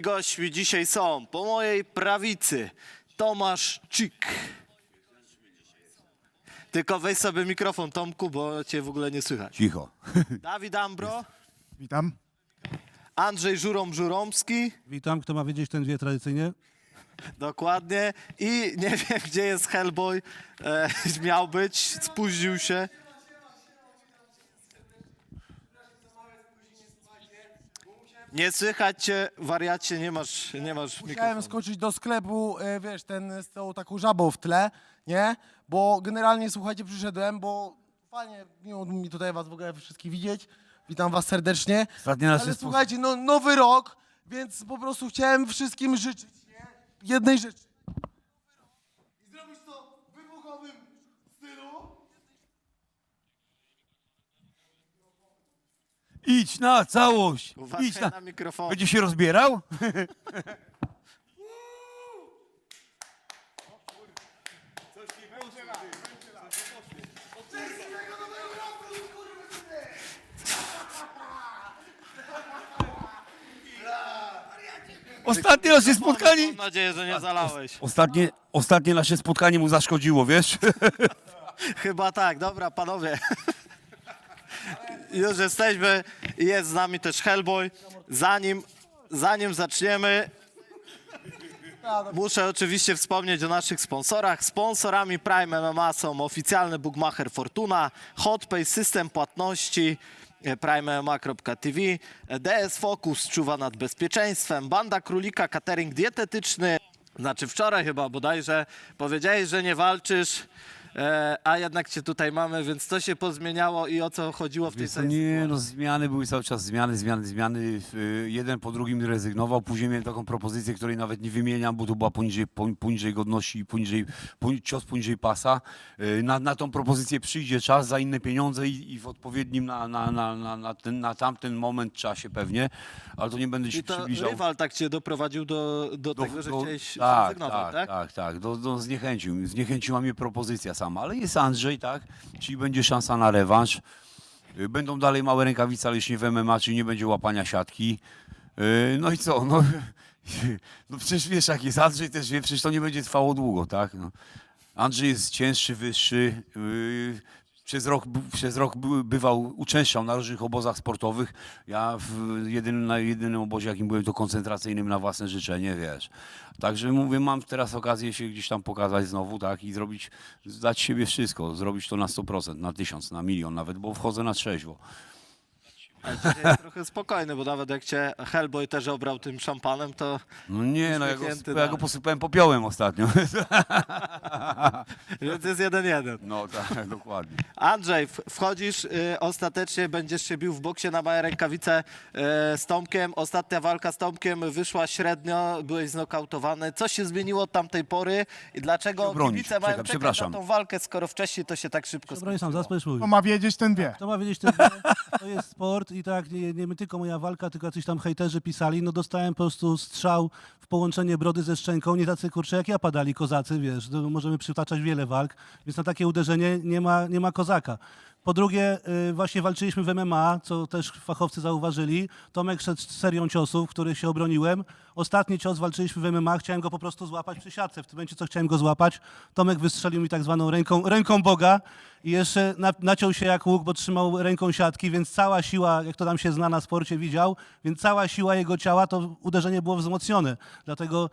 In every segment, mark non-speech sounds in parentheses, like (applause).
Gośćmi dzisiaj są po mojej prawicy Tomasz Cik. Tylko weź sobie mikrofon Tomku, bo cię w ogóle nie słychać. Cicho. (laughs) Dawid Ambro, Witam. Andrzej Żurom-Żuromski, Witam, kto ma wiedzieć, ten wie tradycyjnie. dokładnie. I nie (laughs) wiem, gdzie jest Hellboy. E, (laughs) miał być, spóźnił się. Nie słychać cię, wariacie, nie masz, nie masz Musiałem mikrofonu. skoczyć do sklepu, e, wiesz, ten z tą taką żabą w tle, nie? Bo generalnie, słuchajcie, przyszedłem, bo fajnie, miło mi tutaj was w ogóle wszystkich widzieć. Witam was serdecznie. Ostatni raz Ale się słuchajcie, no, nowy rok, więc po prostu chciałem wszystkim życzyć nie? jednej rzeczy. I zrobić to w wybuchowym Idź na całość! Uważaj Idź na... na mikrofon. Będzie się rozbierał? (laughs) Ostatnie nasze spotkanie... Mam nadzieję, że nie zalałeś. Ostatnie, ostatnie nasze spotkanie mu zaszkodziło, wiesz? Chyba tak, dobra panowie. Już jesteśmy i jest z nami też Hellboy. Zanim, zanim zaczniemy, muszę oczywiście wspomnieć o naszych sponsorach. Sponsorami Prime MMA są oficjalny bookmacher Fortuna, HotPay, system płatności e, primemma.tv, DS Focus czuwa nad bezpieczeństwem, Banda Królika, catering dietetyczny, znaczy wczoraj chyba bodajże powiedziałeś, że nie walczysz, e, a jednak cię tutaj mamy, więc co się pozmieniało i o co chodziło w tej Wiesz co, sesji? nie, no zmiany były cały czas zmiany, zmiany, zmiany. Y, Jeden po drugim rezygnował. Później miałem taką propozycję, której nawet nie wymieniam, bo to była poniżej, poni- poniżej godności i poniżej, poni, cios poniżej pasa. Y, Na, na tą propozycję przyjdzie czas za inne pieniądze i, i w odpowiednim na, na, na, na, na, ten, na tamten moment czasie pewnie, ale to nie będę się I to przybliżał. rywal tak cię doprowadził do, do, tego, że chciałeś tak, zrezygnować, tak, tak, tak, Do, do zniechęcił. Zniechęciła mnie propozycja ale jest Andrzej, tak, czyli będzie szansa na rewanż. Y, Będą dalej małe rękawice, ale już nie w MMA, czyli nie będzie łapania siatki. Y, No i co, no, (laughs) no przecież wiesz jak jest, Andrzej też wie, przecież to nie będzie trwało długo, tak. No. Andrzej jest cięższy, wyższy, yy, przez rok, przez rok by- bywał, uczęszczał na różnych obozach sportowych. Ja w jedynym, na jedynym obozie, jakim byłem, to koncentracyjnym na własne życzenie, wiesz. Także mówię, mam teraz okazję się gdzieś tam pokazać znowu, tak, i zrobić, dać siebie wszystko, zrobić to na 100%, na 1000, na milion nawet, bo wchodzę na trzeźwo. Ale dzisiaj jest trochę spokojny, bo nawet jak cię Hellboy też obrał tym szampanem, to No nie, no ja go, Uśmiechnięty ja go dalej. posypałem popiołem ostatnio. (laughs) więc jest jeden jeden. No tak, (laughs) dokładnie. Andrzej, w- wchodzisz, y, ostatecznie będziesz się bił w boksie na małe rękawice y, z Tomkiem. Ostatnia walka z Tomkiem wyszła średnio, byłeś znokautowany. Co się zmieniło od tamtej pory i dlaczego obronić. kibice mają czekać przepraszam. na tą walkę, skoro wcześniej to się tak szybko Broń sam, zaspaj swój. Kto ma wiedzieć, ten wie. Kto ma wiedzieć, ten wie. To jest sport i tak, nie, nie tylko moja walka, tylko jacyś tam hejterzy pisali. No dostałem po prostu strzał w połączenie brody ze szczęką. Nie tacy kurcze jak ja padali kozacy, wiesz. No, możemy przytaczać wiele walk, więc na takie uderzenie nie ma, nie ma kozaka. Po drugie, y, właśnie walczyliśmy w MMA, co też fachowcy zauważyli. Tomek szedł serią ciosów, których się obroniłem. Ostatni cios walczyliśmy w MMA, chciałem go po prostu złapać przy siatce. W tym momencie, co chciałem go złapać, Tomek wystrzelił mi tak zwaną ręką, ręką Boga i jeszcze na, naciął się jak łuk, bo trzymał ręką siatki, więc cała siła, jak to tam się zna na sporcie, widział, więc cała siła jego ciała, to uderzenie było wzmocnione. Dlatego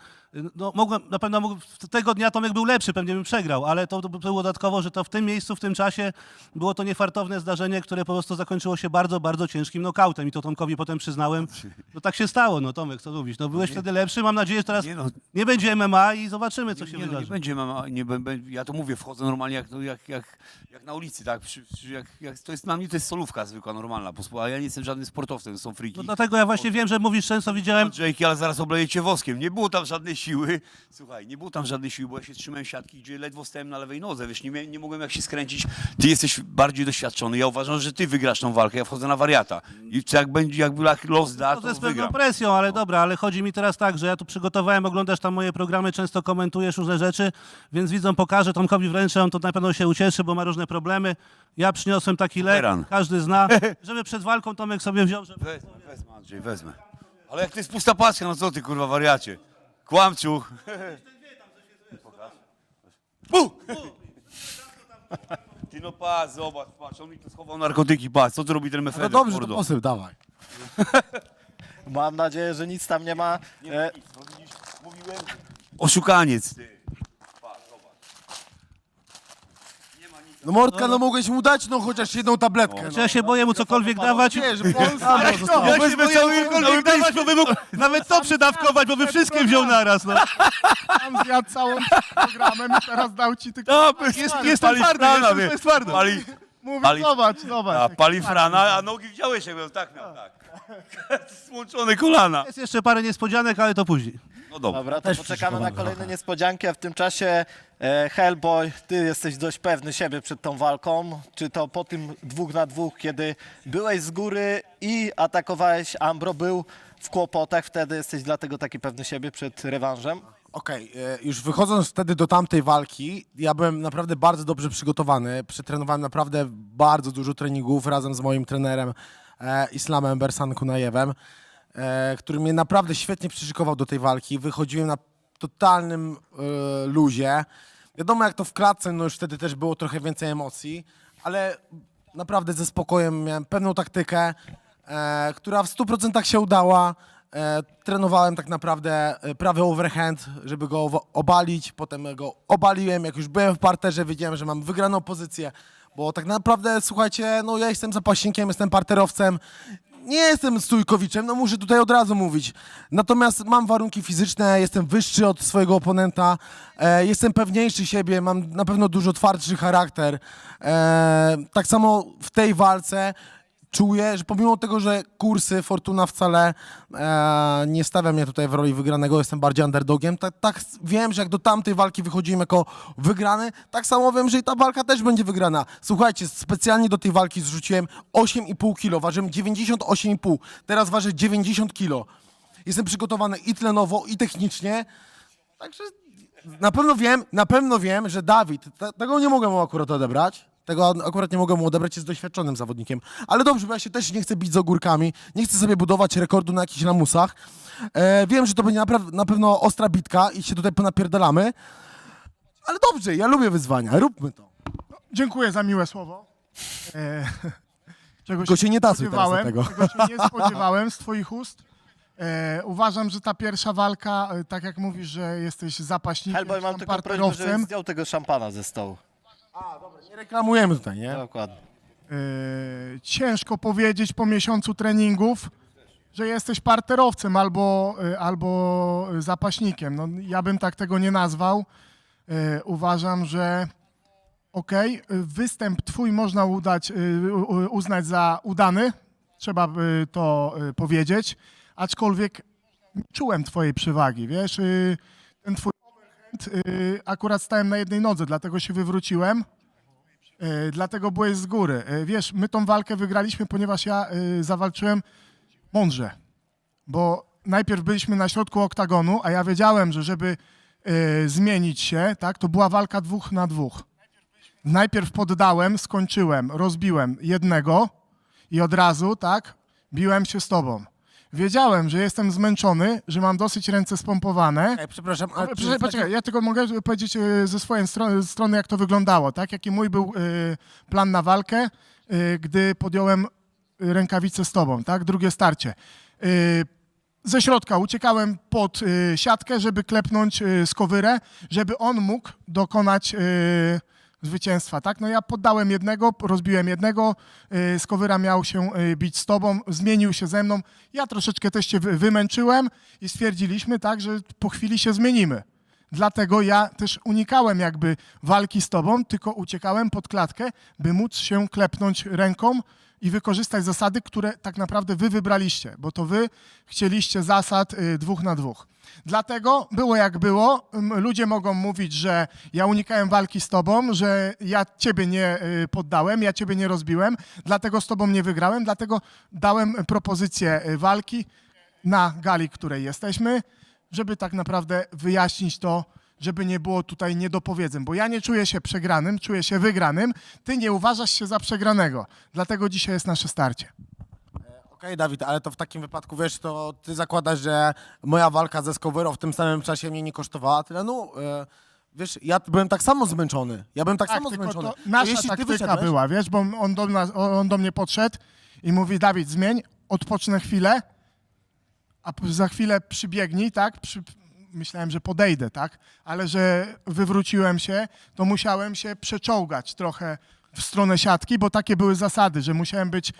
no, mogłem, na pewno mógł, tego dnia Tomek był lepszy, pewnie bym przegrał, ale to, było dodatkowo, że to w tym miejscu, w tym czasie było to niefartowne zdarzenie, które po prostu zakończyło się bardzo, bardzo ciężkim nokautem i to Tomkowi potem przyznałem. No tak się stało, no Tomek, co mówisz? No byłeś wtedy lepszy, mam nadzieję, że teraz Nie no. nie będzie MMA i zobaczymy, co się nie, no, wydarzy. nie będzie, mama, nie, ja to mówię, wchodzę normalnie jak, no, jak, jak, jak na ulicy, tak, przy, przy, jak, jak, to jest, na mnie to jest solówka zwykła, normalna, a ja nie jestem żadnym sportowcem, to są friki. No dlatego ja właśnie wiem, że mówisz często, widziałem, Andrzejki, ale zaraz oblejecie woskiem. Nie było tam żadnej siły. Słuchaj, nie było tam żadnej siły, bo ja się trzymałem siatki, gdzie ledwo stałem na lewej nodze, wiesz, nie, miałem, nie mogłem jak się skręcić. Ty jesteś bardziej doświadczony. Ja uważam, że ty wygrasz tą walkę, ja wchodzę na wariata. I czy jak będzie, jak los da, to to ze z pewną presją, ale dobra, ale chodzi mi teraz tak, że ja tu przygotowałem, oglądasz tam moje programy, często komentujesz różne rzeczy, więc widzom pokażę, Tomkowi wręczę, on to na pewno się ucieszy, bo ma różne problemy. Ja przyniosłem taki lek, każdy zna, (laughs) żeby przed walką Tomek sobie wziął, żeby... Wezmę, wezmę, Andrzej, wezmę. Ale jak to jest pusta paczka, no co ty kurwa wariacie? Kłamczuch. Pu! Ty no patrz, zobacz, patrz, on mi tu schował narkotyki, patrz, co tu robi ten No mefedron? dobrze, to mordo? posyp, dawaj. Mam nadzieję, że nic tam nie ma. E, Oszukaniec, ty. No Mordka, no mogłeś mu dać no chociaż jedną tabletkę. Czy No. ja się boję mu cokolwiek dawać? Nie, że Polska (laughs) no, została. Ja się boję mu cokolwiek dawać, bo by mógł nawet to przydawkować, bo by wszystkie wziął naraz, no. Tam zjadł całą programem i teraz dał ci tylko... No, Jest, pali jestem twardy, frana, jestem, wie. jest twardy. Pali, Mówi, Pali- zobacz, zobacz. a, pali frana, a nogi widziałeś jak miał, tak miał, tak. (laughs) Złączone kolana. Jest jeszcze parę niespodzianek, ale to później. No dobra. Dobra, to Też poczekamy na kolejne niespodzianki, a w tym czasie e, Hellboy, ty jesteś dość pewny siebie przed tą walką. Czy to po tym dwóch na dwóch, kiedy byłeś z góry i atakowałeś Ambro, był w kłopotach, wtedy jesteś dlatego taki pewny siebie przed rewanżem? Okej, e, już wychodząc wtedy do tamtej walki, ja byłem naprawdę bardzo dobrze przygotowany. Przetrenowałem naprawdę bardzo dużo treningów razem z moim trenerem e, Islamem Bersan Kunajewem, e, który mnie naprawdę świetnie przyszykował do tej walki. Wychodziłem na totalnym e, luzie. Wiadomo, jak to w klatce, no już wtedy też było trochę więcej emocji, ale naprawdę ze spokojem miałem pewną taktykę, e, która w 100% się udała. E, trenowałem tak naprawdę e, prawy overhand, żeby go obalić, potem go obaliłem, jak już byłem w parterze, wiedziałem, że mam wygraną pozycję, bo tak naprawdę, słuchajcie, no ja jestem zapaśnikiem, jestem parterowcem, nie jestem stójkowiczem, no muszę tutaj od razu mówić. Natomiast mam warunki fizyczne, jestem wyższy od swojego oponenta, e, jestem pewniejszy siebie, mam na pewno dużo twardszy charakter. E, tak samo w tej walce czuję, że pomimo tego, że kursy Fortuna wcale e, nie stawia mnie tutaj w roli wygranego, jestem bardziej underdogiem, tak, tak wiem, że jak do tamtej walki wychodziłem jako wygrany, tak samo wiem, że i ta walka też będzie wygrana. Słuchajcie, specjalnie do tej walki zrzuciłem 8,5 kg, ważyłem 98,5, teraz ważę 90 kg. Jestem przygotowany i tlenowo, i technicznie, Także na pewno wiem, na pewno wiem, że Dawid, te, tego nie mogę mu akurat odebrać. Tego akurat nie mogę mu odebrać, jest doświadczonym zawodnikiem. Ale dobrze, bo ja się też nie chcę bić z ogórkami, nie chcę sobie budować rekordu na jakichś lamusach. E, wiem, że to będzie napra- na pewno ostra bitka i się tutaj ponapierdalamy. Ale dobrze, ja lubię wyzwania, róbmy to. Dziękuję za miłe słowo. E, (laughs) czego Tylko się nie tasuj teraz do tego. Czego się nie (laughs) spodziewałem z twoich ust. E, uważam, że ta pierwsza walka, e, tak jak mówisz, że jesteś zapaśnikiem, Hellboy, mam tylko prośbę, żebyś zdjął tego szampana ze stołu. Nie reklamujemy tutaj, nie? Dokładnie. e, ciężko powiedzieć po miesiącu treningów, że jesteś parterowcem albo, e, albo zapaśnikiem. No, ja bym tak tego nie nazwał. E, uważam, że okej, występ twój można udać, u- uznać za udany, trzeba by to e, powiedzieć, aczkolwiek czułem twojej przewagi, wiesz, ten twój akurat stałem na jednej nodze, dlatego się wywróciłem, E, dlatego byłeś z góry. E, Wiesz, my tą walkę wygraliśmy, ponieważ ja zawalczyłem mądrze. Bo najpierw byliśmy na środku oktagonu, a ja wiedziałem, że żeby zmienić się, tak, to była walka dwóch na dwóch. Najpierw poddałem, skończyłem, rozbiłem jednego i od razu, tak, biłem się z tobą. Wiedziałem, że jestem zmęczony, że mam dosyć ręce spompowane. Ej, przepraszam, ale Ale czy Poczekaj, ja tylko mogę powiedzieć e, ze swojej strony, strony, jak to wyglądało, tak? Jaki mój był e, plan na walkę, e, gdy podjąłem e, rękawice z tobą, tak? Drugie starcie. E, Ze środka uciekałem pod e, siatkę, żeby klepnąć e, skowyrę, żeby on mógł dokonać e, zwycięstwa, tak? No ja poddałem jednego, rozbiłem jednego, Skowyra miał się e, bić z tobą, zmienił się ze mną. Ja troszeczkę też wy- wymęczyłem i stwierdziliśmy, tak, że po chwili się zmienimy. Dlatego ja też unikałem jakby walki z tobą, tylko uciekałem pod klatkę, by móc się klepnąć ręką i wykorzystać zasady, które tak naprawdę wy wybraliście, bo to wy chcieliście zasad y, dwóch na dwóch. Dlatego było jak było. Ludzie mogą mówić, że ja unikałem walki z tobą, że ja ciebie nie y, poddałem, ja ciebie nie rozbiłem, dlatego z tobą nie wygrałem, dlatego dałem propozycję y, walki na gali, której jesteśmy, żeby tak naprawdę wyjaśnić to, żeby nie było tutaj niedopowiedzeń, bo ja nie czuję się przegranym, czuję się wygranym, ty nie uważasz się za przegranego. Dlatego dzisiaj jest nasze starcie. Okej, Dawid, ale to w takim wypadku, wiesz, to ty zakładasz, że moja walka ze Skowyrą w tym samym czasie mnie nie kosztowała tyle, no... E, wiesz, ja byłem tak samo zmęczony. Ja byłem tak, Tak, samo zmęczony. to nasza jeśli ty taktyka wyszedłeś, była, wiesz, bo on do, nas, on do mnie podszedł i mówi, Dawid, zmień, odpocznę chwilę, a za chwilę przybiegnij, tak? Przy, myślałem, że podejdę, tak? Ale że wywróciłem się, to musiałem się przeczołgać trochę w stronę siatki, bo takie były zasady, że musiałem być,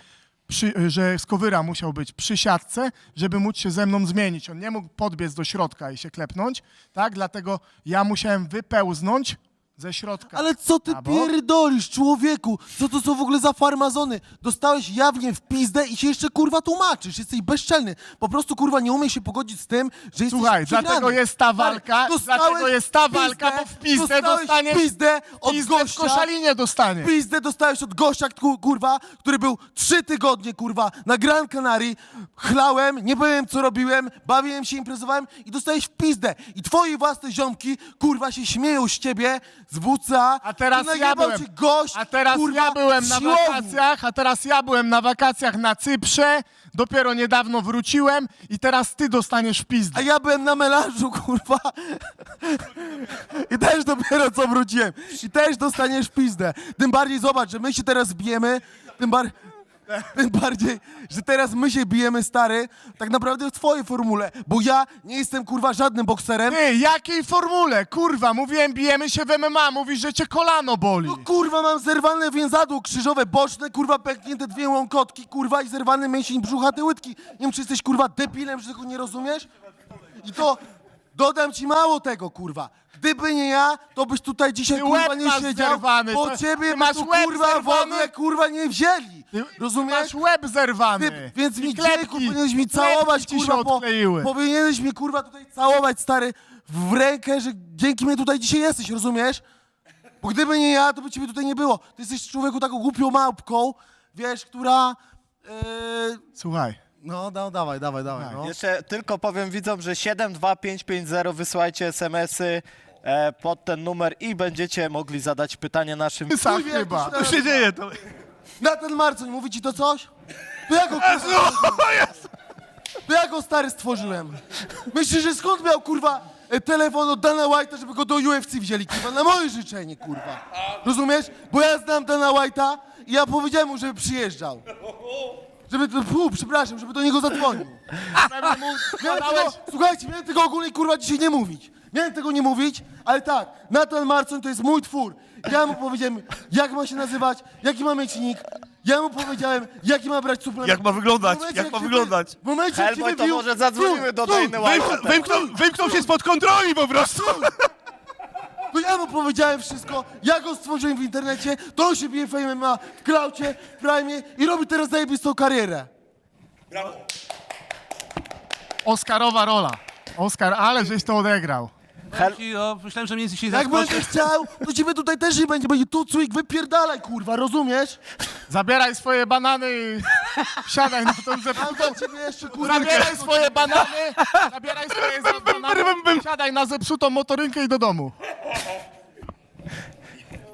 przy, że Skowyra musiał być przy siatce, żeby móc się ze mną zmienić. On nie mógł podbiec do środka i się klepnąć, tak? Dlatego ja musiałem wypełznąć ze środka. Ale co ty na bok. pierdolisz, człowieku? Co to są w ogóle za farmazony? Dostałeś jawnie w pizdę i się jeszcze kurwa tłumaczysz. Jesteś bezczelny. Po prostu kurwa nie umiesz się pogodzić z tym, że jesteś Słuchaj, przegrany. dlatego jest ta Stary, walka, dostałeś dlatego jest ta walka, bo w pizdę dostałeś dostaniesz pizdę od Pizdę w gościa. koszalinie dostanie. Pizdę dostałeś od gościa, ku- kurwa, który był trzy tygodnie, kurwa, na Gran Canaria. Chlałem, nie byłem co robiłem, bawiłem się, imprezowałem i dostałeś w pizdę. I twoi własne ziomki, kurwa, się śmieją z ciebie, z WCA. A teraz ja byłem, cię gość, a teraz kurwa, ja byłem na wakacjach, a teraz ja byłem na wakacjach na Cyprze, dopiero niedawno wróciłem i teraz ty dostaniesz w pizdę. A ja byłem na melanżu, kurwa. I też dopiero co wróciłem. I też dostaniesz w pizdę. Tym bardziej zobacz, że my się teraz bijemy, tym, bar... (laughs) tym bardziej, że teraz my się bijemy, stary, tak naprawdę w twojej formule. Bo ja nie jestem, kurwa, żadnym bokserem. Ty, jakiej formule? Kurwa, mówiłem, bijemy się w MMA, mówisz, że cię kolano boli. No, kurwa, mam zerwane więzadło krzyżowe boczne, kurwa, pęknięte dwie łąkotki, kurwa, i zerwany mięsień brzucha, te łydki. Nie wiem, czy jesteś, kurwa, debilem, że tego nie rozumiesz? I to dodam ci mało tego, kurwa. Gdyby nie ja, to byś tutaj dzisiaj, Ty kurwa, łeb nie masz siedział, zerwany, bo to- ciebie ty by masz tu, łeb kurwa, w zerwany. ogóle, kurwa, nie wzięli. Ty Rozumiesz? Masz łeb zerwany. Ty, więc I mi klepki, dziękuję, powinieneś mi klepki całować, ci się kurwa, odkleiły. powinieneś mi, kurwa, tutaj całować, stary, w rękę, że dzięki mnie tutaj dzisiaj jesteś, rozumiesz? Bo gdyby nie ja, to by ciebie tutaj nie było. Ty jesteś człowieku taką głupią małpką, wiesz, która... Yy... Słuchaj, No, no, dawaj, dawaj, dawaj, no. Jeszcze tylko powiem widzom, że 72550 wysyłajcie SMS-y e, pod ten numer i będziecie mogli zadać pytanie naszym sam Chuj wie, jak chyba. to się dzieje to. Na ten Marcoń, mówi ci to coś? To ja go, (laughs) kurwa, to ja go stary stworzyłem. Myślisz, że skąd miał, kurwa, e, telefon od Dana White'a, żeby go do UFC wzięli, kurwa, na moje życzenie, kurwa. Rozumiesz? Bo ja znam Dana White'a i ja powiedziałem mu, żeby przyjeżdżał. Żeby, to- fu, przepraszam, żeby do niego zadzwonił. (laughs) Pewnie mu Miałem składałeś- tego, słuchajcie, miałem tego ogólnie kurwa dzisiaj nie mówić. Miałem tego nie mówić, ale tak, Nathan Marcon to jest mój twór. Ja mu powiedziałem, jak ma się nazywać, jaki ma mieć nick. Ja mu powiedziałem, jaki ma brać suplement. Jak ma wyglądać, W momencie, jak ma się wyglądać. wy- W momencie, jak się Hellboy, to wybił, może zadzwonimy do Dana White'a. Wymknął, wymknął się spod kontroli po prostu. (laughs) to ja mu powiedziałem wszystko, ja go stworzyłem w internecie, to on się bije Fame MMA, w Klaucie, w Prime i robi teraz zajebistą karierę. Oscarowa rola. Oskar, ale żeś to odegrał. Hel- Ci, o, myślałem, że mnie dzisiaj Jak zaskoczy. będziesz chciał, to ciebie tutaj też nie będzie, będzie tu cwik, wypierdalaj kurwa, rozumiesz? Zabieraj swoje banany i wsiadaj na tą Mam zepsutą. dla ciebie jeszcze kurwa... Zabieraj swoje banany, zabieraj swoje za- banany, wsiadaj na zepsutą motorynkę i do domu.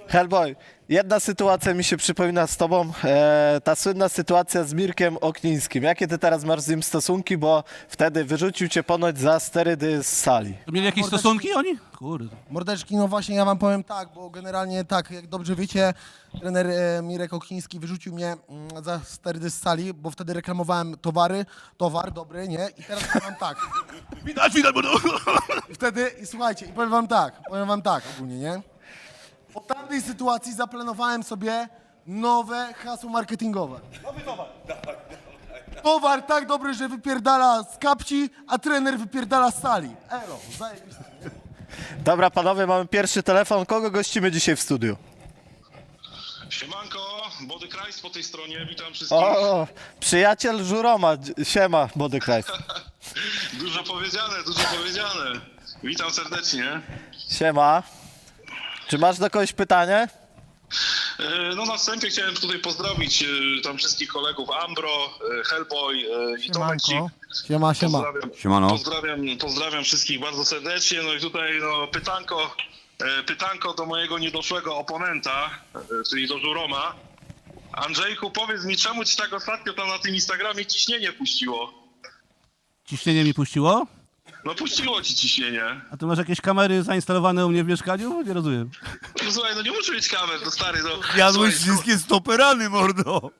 Hellboy, jedna sytuacja mi się przypomina z tobą, e, ta słynna sytuacja z Mirkiem Oknińskim. Jakie ty teraz masz z nim stosunki, bo wtedy wyrzucił cię ponoć za sterydy z sali. To Mieli jakieś stosunki oni? Kurde. Mordeczki, no właśnie ja wam powiem tak, bo generalnie tak, jak dobrze wiecie, trener e, Mirek Okniński wyrzucił mnie mm, za sterydy z sali, bo wtedy reklamowałem towary, towar dobry, nie? I teraz powiem wam tak, (laughs) Widać, widać, bo i wtedy, i słuchajcie, i powiem wam tak, powiem wam tak ogólnie, nie? Po tamtej sytuacji zaplanowałem sobie nowe hasło marketingowe. Nowy towar. Towar tak dobry, że wypierdala z kapci, a trener wypierdala z sali. Elo, zajebiste. Dobra, panowie, mamy pierwszy telefon. Kogo gościmy dzisiaj w studiu? Siemanko, Body Christ po tej stronie, witam wszystkich. O, przyjaciel Żuroma. Siema, Body Christ. (laughs) Dużo powiedziane, dużo powiedziane. Witam serdecznie. Siema. Czy masz do kogoś pytanie? E, No na wstępie chciałem tutaj pozdrowić e, tam wszystkich kolegów Ambro, e, Hellboy i Tomecik. Siemanko. Siema, siema. Pozdrawiam, Siemano. pozdrawiam, pozdrawiam wszystkich bardzo serdecznie. No i tutaj no, pytanko, e, pytanko do mojego niedoszłego oponenta, e, czyli do Żuroma. Andrzejku, powiedz mi, czemu ci tak ostatnio tam na tym Instagramie ciśnienie puściło? Ciśnienie mi puściło? No puściło ci ciśnienie. A ty masz jakieś kamery zainstalowane u mnie w mieszkaniu? Nie rozumiem. No słuchaj, no nie muszę mieć kamer, no stary, no. Jadłeś Słuchaj, wszystkie stoperany, mordo.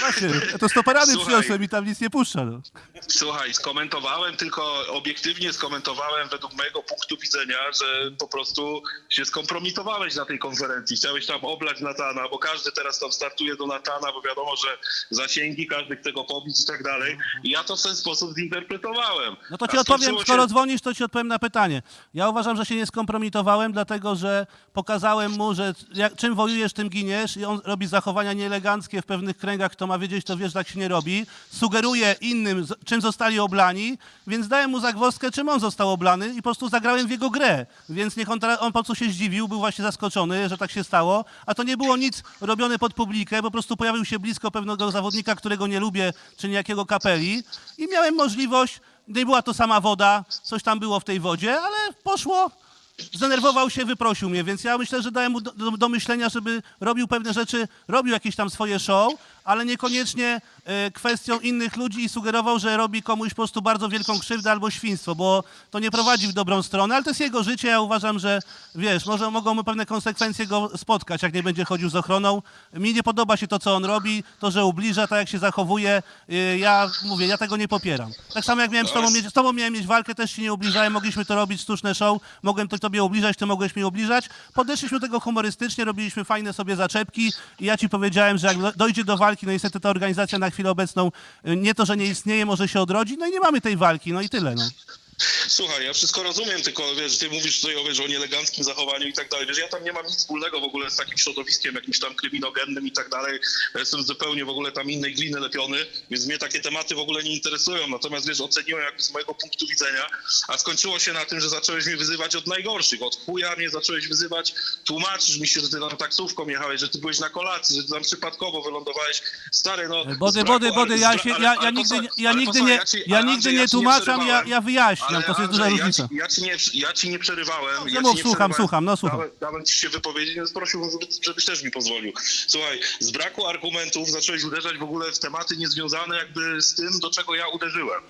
Właśnie, ja to stoperany Słuchaj. przyniosłem i tam nic nie puszcza. No. Słuchaj, skomentowałem, tylko obiektywnie skomentowałem według mojego punktu widzenia, że po prostu się skompromitowałeś na tej konferencji. Chciałeś tam oblać Natana, bo każdy teraz tam startuje do Natana, bo wiadomo, że zasięgi, każdy chce go pobić i tak dalej. I ja to w ten sposób zinterpretowałem. No to ci A odpowiem, skończyło skoro się- dzwonisz, to ci odpowiem na pytanie. Ja uważam, że się nie skompromitowałem, dlatego że pokazałem mu, że jak, czym wojujesz, tym giniesz i on robi zachowania nieeleganckie w pewnych kręgach, kto ma wiedzieć, to wiesz, tak się nie robi. Sugeruje innym, czym zostali oblani, więc dałem mu zagwozdkę, czym on został oblany i po prostu zagrałem w jego grę. Więc niech on, on po prostu się zdziwił, był właśnie zaskoczony, że tak się stało, a to nie było nic robione pod publikę, po prostu pojawił się blisko pewnego zawodnika, którego nie lubię, czy niejakiego kapeli i miałem możliwość, nie była to sama woda, coś tam było w tej wodzie, ale poszło, zdenerwował się, wyprosił mnie, więc ja myślę, że dałem mu do, do, do myślenia, żeby robił pewne rzeczy, robił jakieś tam swoje show, ale niekoniecznie e, kwestią innych ludzi i sugerował, że robi komuś po prostu bardzo wielką krzywdę albo świństwo, bo to nie prowadzi w dobrą stronę, ale to jest jego życie, ja uważam, że wiesz, może mogą pewne konsekwencje go spotkać, jak nie będzie chodził z ochroną. Mi nie podoba się to, co on robi, to, że ubliża, tak jak się zachowuje, E, ja mówię, ja tego nie popieram. Tak samo jak miałem z tobą mieć, z tobą miałem mieć walkę, też się nie ubliżałem, mogliśmy to robić, sztuczne show, mogłem to tobie ubliżać, ty mogłeś mnie ubliżać. Podeszliśmy do tego humorystycznie, robiliśmy fajne sobie zaczepki i ja ci powiedziałem, że jak do- dojdzie do walki, no niestety ta organizacja na chwilę obecną y, nie to, że nie istnieje, może się odrodzi, no i nie mamy tej walki, no i tyle, no. Słuchaj, ja wszystko rozumiem, tylko wiesz, ty mówisz tutaj o, wiesz, o nieeleganckim zachowaniu i tak dalej. Wiesz, ja tam nie mam nic wspólnego w ogóle z takim środowiskiem jakimś tam kryminogennym i tak dalej. Ja jestem zupełnie w ogóle tam innej gliny lepiony, więc mnie takie tematy w ogóle nie interesują. Natomiast wiesz, oceniłem jakby z mojego punktu widzenia, a skończyło się na tym, że zacząłeś mnie wyzywać od najgorszych. Od chuja mnie zacząłeś wyzywać, tłumaczysz mi się, że ty tam taksówką jechałeś, że ty byłeś na kolacji, że ty tam przypadkowo wylądowałeś. Stary, no... Body, braku body, body, ja, się, ja, ja nigdy, ja nigdy nie, ja nigdy nie tłumaczam, ja, ja wyjaśniam, Ale to jest Andrzej, duża ja różnica. Ci, ja, ci nie, ja ci nie przerywałem. Dobrze, ja mów, ci nie słucham, przerywałem. słucham, no słucham. Dałem, dałem ci się wypowiedzieć, więc prosiłbym, żeby, żebyś też mi pozwolił. Słuchaj, z braku argumentów zacząłeś uderzać w ogóle w tematy niezwiązane jakby z tym, do czego ja uderzyłem.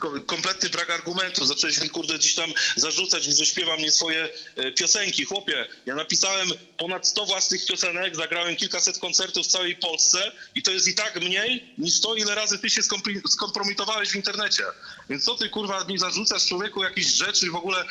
Ko- Kompletny brak argumentów. Zacząłeś mi, kurde, gdzieś tam zarzucać, że śpiewam nie swoje e, piosenki. Chłopie, ja napisałem ponad 100 własnych piosenek, zagrałem kilkaset koncertów w całej Polsce i to jest i tak mniej niż to, ile razy ty się skompromitowałeś w internecie. Więc co ty, kurwa, mi zarzucasz człowieku jakieś rzeczy, w ogóle y,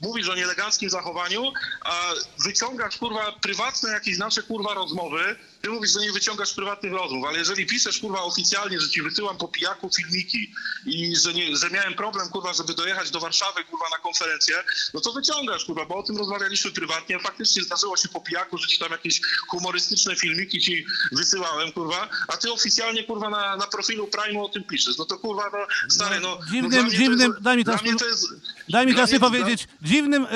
mówisz o nieeleganckim zachowaniu, a wyciągasz, kurwa, prywatne jakieś nasze, kurwa, rozmowy. Ty mówisz, że nie wyciągasz prywatnych rozmów, ale jeżeli piszesz, kurwa, oficjalnie, że ci wysyłam po pijaku filmiki i że, nie, że miałem problem, kurwa, żeby dojechać do Warszawy, kurwa, na konferencję, no to wyciągasz, kurwa, bo o tym rozmawialiśmy prywatnie. Faktycznie zdarzyło się po pijaku, że ci tam jakieś humorystyczne filmiki ci wysyłałem, kurwa, a ty oficjalnie, kurwa, na, na profilu Prime o tym piszesz. No to, kurwa, no, stary, no... Dziwnym- no dla mnie to dziwnym- jest, daj mi teraz jest... Daj mi teraz nie powiedzieć, dziwnym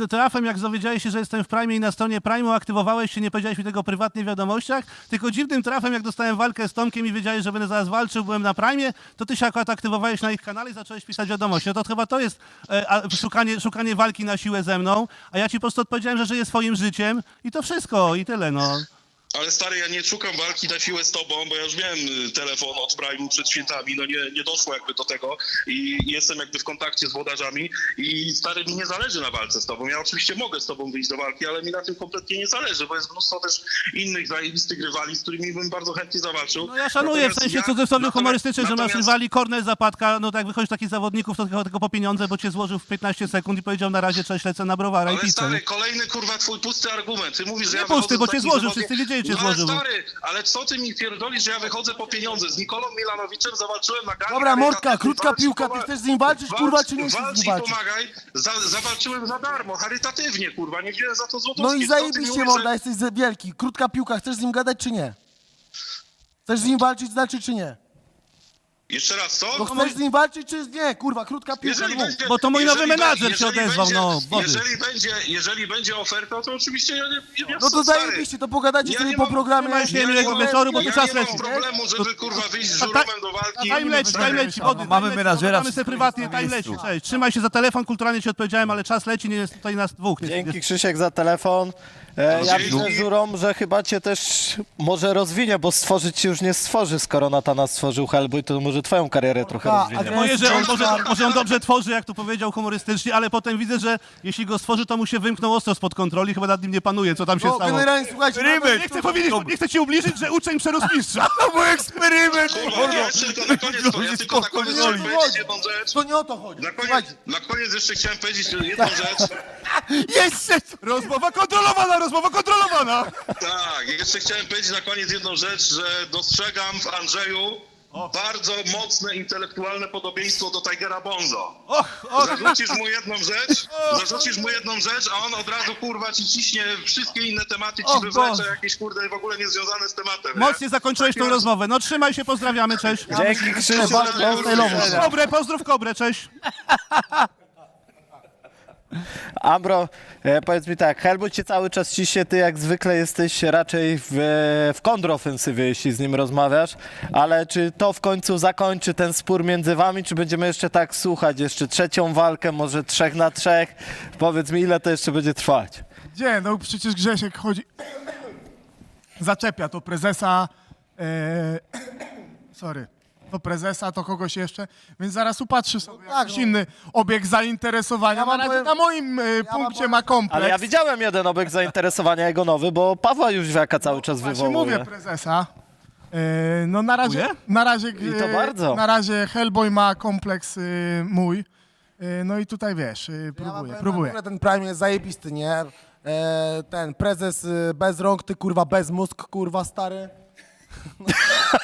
y, trafem, jak dowiedziałeś się, że jestem w Prime i na stronie Prime aktywowałeś się, nie powiedziałeś mi tego prywatnie w wiadomościach, tylko dziwnym trafem, jak dostałem walkę z Tomkiem i wiedziałeś, że będę zaraz walczył, byłem na Prime, to ty się akurat aktywowałeś na ich kanale i zacząłeś pisać wiadomości. No to chyba to jest e, a, szukanie, szukanie walki na siłę ze mną, a ja ci po prostu odpowiedziałem, że żyję swoim życiem i to wszystko, i tyle, no. Ale stary, ja nie szukam walki na siłę z tobą, bo ja już miałem y, telefon od Prime'u przed świętami, no nie, nie doszło jakby do tego i jestem jakby w kontakcie z włodarzami i stary, mi nie zależy na walce z tobą. Ja oczywiście mogę z tobą wyjść do walki, ale mi na tym kompletnie nie zależy, bo jest mnóstwo też innych zajebistych rywali, z którymi bym bardzo chętnie zawalczył. No ja szanuję w Natomiast sensie ja- cudzysłowie humorystycznym, że masz rywali, Kornel Zapadka, no tak jak wychodzisz takich zawodników, to tylko, tylko po pieniądze, bo cię złożył w 15 sekund i powiedział na razie cześć, lecę na browara i Ale pizzę. stary, kolejny kurwa twój pusty argument. Ty mówisz, że Nie ja pusty, bo cię złożył, zawodem- wszyscy wiedzieli, cię no, ale złożył. stary, ale co ty mi pierdolisz, że ja wychodzę po pieniądze? Z Nikolą Milanowiczem zawalczyłem na gali. Dobra, Mordka, krótka piłka, ty chcesz z nim walczyć, walcz- kurwa, czy nie chcesz z nim walczyć? pomagaj. Za, zawalczyłem za darmo, charytatywnie, kurwa, nie wziąłem za to złotówki. No i Co ty mi zajebiście, mówisz, morda, jesteś wielki. Krótka piłka, chcesz z nim gadać czy nie? Chcesz z nim walczyć, znaczy czy nie? Jeszcze raz, co? No chcesz z nim walczyć, czy nie? Kurwa, krótka piłka. Jeżeli no. będzie, Bo to mój nowy menadżer się jeżeli odezwał, będzie, no, wody. Jeżeli będzie, jeżeli będzie oferta, to oczywiście ja nie... Ja No to stary, zajebiście, to pogadacie Ja sobie nie po mam- programie. trzymaj się, Ja nie mam- wieczoru, bo ja czas nie leci. mam problemu, żeby kurwa wyjść z żurowem do walki. Time leci, time leci, wody. Mamy time leci, menadżera Mamy w sobie prywatnie, time leci, miejscu. cześć. Trzymaj się za telefon, kulturalnie ci odpowiedziałem, ale czas leci, nie jest tutaj nas dwóch. Nie- Dzięki nie- Krzysiek za telefon. E, ja widzę żurom, że chyba cię też może rozwinie, bo stworzyć ci już nie stworzy, skoro Natana stworzył Hellboy, to może twoją karierę trochę A, rozwinie. a Moje, że on, może, może on dobrze tworzy, jak to powiedział humorystycznie, ale potem widzę, że jeśli go stworzy, to mu się wymknął ostro spod kontroli, chyba nad nim nie panuje, co tam się No, stało. generalnie, słuchajcie, nawet- Nie chcę powiedzieć, nie chcę ci ubliżyć, że uczeń przerósł mistrza. (laughs) To był eksperyment! Kurwa, ja jeszcze tylko na koniec, ja tylko na koniec chciałem powiedzieć jedną rzecz. to nie o to chodzi. Na koniec, Słuchajcie, na koniec jeszcze chciałem powiedzieć jedną rzecz. (laughs) Jeszcze! Rozmowa kontrolowana, rozmowa kontrolowana! Tak, jeszcze chciałem powiedzieć na koniec jedną rzecz, że dostrzegam w Andrzeju bardzo mocne intelektualne podobieństwo do Tigera Bonzo. Zarzucisz mu jedną rzecz, (laughs) zarzucisz mu jedną rzecz, a on od razu kurwa ci ciśnie wszystkie inne tematy, ci Och, wywlecze Boże. jakieś kurde w ogóle niezwiązane z tematem. nie? Mocnie zakończyłeś tą rozmowę. No trzymaj się, pozdrawiamy, cześć. Dzięki Krzysiek. Bardzo do usłyszenia. Kobrę, pozdrów Kobrę, cześć. Ambro, e, powiedz mi tak, Hellboy cię cały czas ciśnie, ty jak zwykle jesteś raczej w, w kontrofensywie, jeśli z nim rozmawiasz, ale czy to w końcu zakończy ten spór między wami, czy będziemy jeszcze tak słuchać, jeszcze trzecią walkę, może trzech na trzech? Powiedz mi, ile to jeszcze będzie trwać? Gdzie? No przecież Grzesiek chodzi... Zaczepia to prezesa... E... (coughs) Sorry. To prezesa, to kogoś jeszcze, więc zaraz upatrzy sobie tak, jakiś no. inny obiekt zainteresowania. Ja na wam razie powiem- na moim wam punkcie powiem- ma kompleks. Ale ja widziałem jeden obiekt zainteresowania jego nowy, bo Pawła Jóźwiaka cały czas Właśnie wywołuje. mówię prezesa. E, no na razie, Dziękuję. na razie, I to e, bardzo. Na razie Hellboy ma kompleks e, mój. E, no i tutaj wiesz, e, Ja wam próbuję, powiem, próbuję. ogóle Ten Prime jest zajebisty, nie? E, ten prezes y, bez rąk, ty kurwa bez mózg, kurwa stary. (laughs)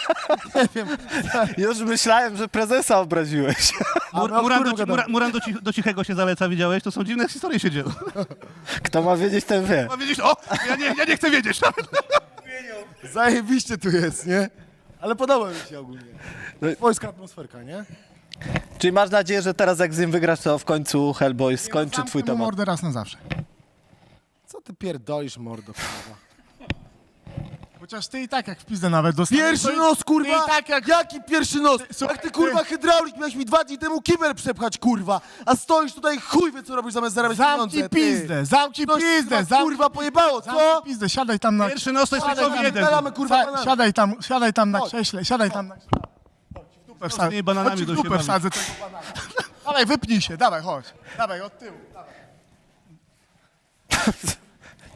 nie wiem. Już myślałem, że prezesa obraziłeś. A Mur, my o Muran, którym do, ci- gadamy? Mura- Muran do, ci, do cichego się zaleca, widziałeś? To są dziwne historie się dzieją. Kto ma wiedzieć, ten wie. Ma wiedzieć, o, ja nie, ja nie chcę wiedzieć. (laughs) Zajebiście tu jest, nie? Ale podoba mi się ogólnie. No Wojska atmosferka, nie? Czyli masz nadzieję, że teraz jak z nim wygrasz, to w końcu Hellboy skończy Zamknę twój mu temat. mordę raz na zawsze. Co ty pierdolisz, mordo, kurwa? Chociaż ty i tak jak w pizdę nawet dostaniesz. Pierwszy to i- nos, kurwa! Ty i tak jak... Jaki pierwszy nos? Słuchaj, Jak ty, kurwa, hydraulik miałeś mi dwa dni temu kibel przepchać, kurwa! A stoisz tutaj, chuj wie, co robisz zamiast zarabiać Zamknij pieniądze, ty. pizdę, zamknij Ktoś, pizdę, kurwa, zamknij, kurwa, pojebało, co? zamknij pizdę, siadaj tam na... Pierwszy nos to jest Siadaj tylko tam, jeden. wpalamy, kurwa, Sa, siadaj tam, siadaj tam na Chodź. krześle, siadaj tam na krześle. Chodź, w dupę wsadzę, tymi bananami chodź, w do dupę wsadzę tego banana. Dawaj, wypnij się, dawaj, chodź. Dawaj, od tyłu. Dawaj. (laughs)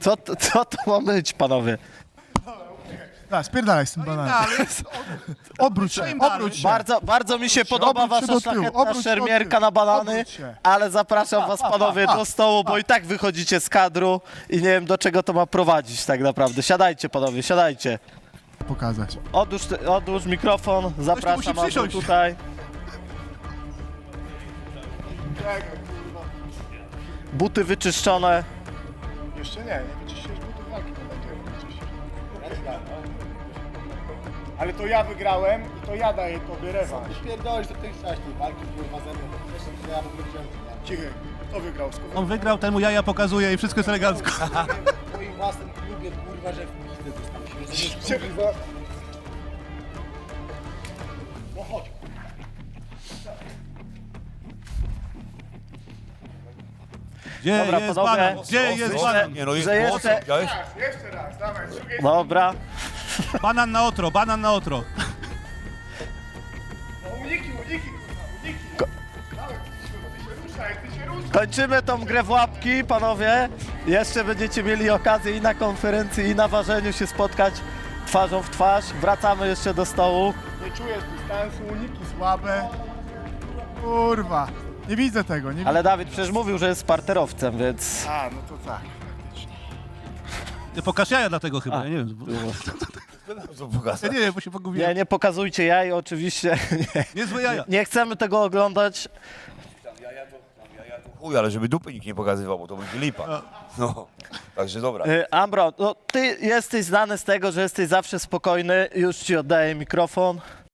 Co, to- co to ma być, panowie? Dawaj, spierdalaj z tym bananem. (laughs) Obróć się, obróć się. Bardzo, bardzo mi się podoba obróć się wasza do tyłu, szlachetna obróć się do szermierka tyłu. na banany, Obróć się. ale zapraszam was panowie do stołu, bo i tak wychodzicie z kadru i nie wiem do czego to ma prowadzić tak naprawdę. Siadajcie panowie, siadajcie. Pokazać. Odłóż, odłóż mikrofon, zapraszam musi przysiąść. tutaj. Buty wyczyszczone. Jeszcze nie, nie wyczyściłeś butów Ale to ja wygrałem i to ja daję tobie rewanż. Pierdolisz, to ty chciałeś tej walki, kurwa, ze mną. Jeszcze to ja w ogóle wziąłem Cichy, kto wygrał? Skoro On wygrał, temu jaja pokazuje i wszystko jest elegancko. w twoim własnym klubie, kurwa, że w pizdę dostał się, kurwa? No chodź. Gdzie Dobra, jest banan? Gdzie jest banan? Nie no, jest że jeszcze... widziałeś? Jeszcze raz, dawaj, z drugiej Dobra. Banan na otro, banan na otro. No, uniki, uniki, kurwa, uniki. Dawaj, ty się, ty się ruszaj, ty się ruszaj. Kończymy tą grę w łapki, panowie. Jeszcze będziecie mieli okazję i na konferencji, i na ważeniu się spotkać twarzą w twarz. Wracamy jeszcze do stołu. Nie czujesz dystansu, uniki słabe. Kurwa, nie widzę tego, nie Ale Dawid przecież mówił, że jest parterowcem, więc... widzę. A, no to tak. Ty pokaż jaja dlatego chyba, ja nie wiem. bo- (laughs) Ja nie wiem, bo się Nie, pogubiłem. nie pokazujcie jaj, oczywiście. Nie, (laughs) Niezłe jaja. nie chcemy tego oglądać. Chuj, ale żeby dupy nikt nie pokazywał, bo to będzie lipa. No, także dobra. Y, Ambro, no, ty jesteś znany z tego, że jesteś zawsze spokojny. Już ci oddaję mikrofon.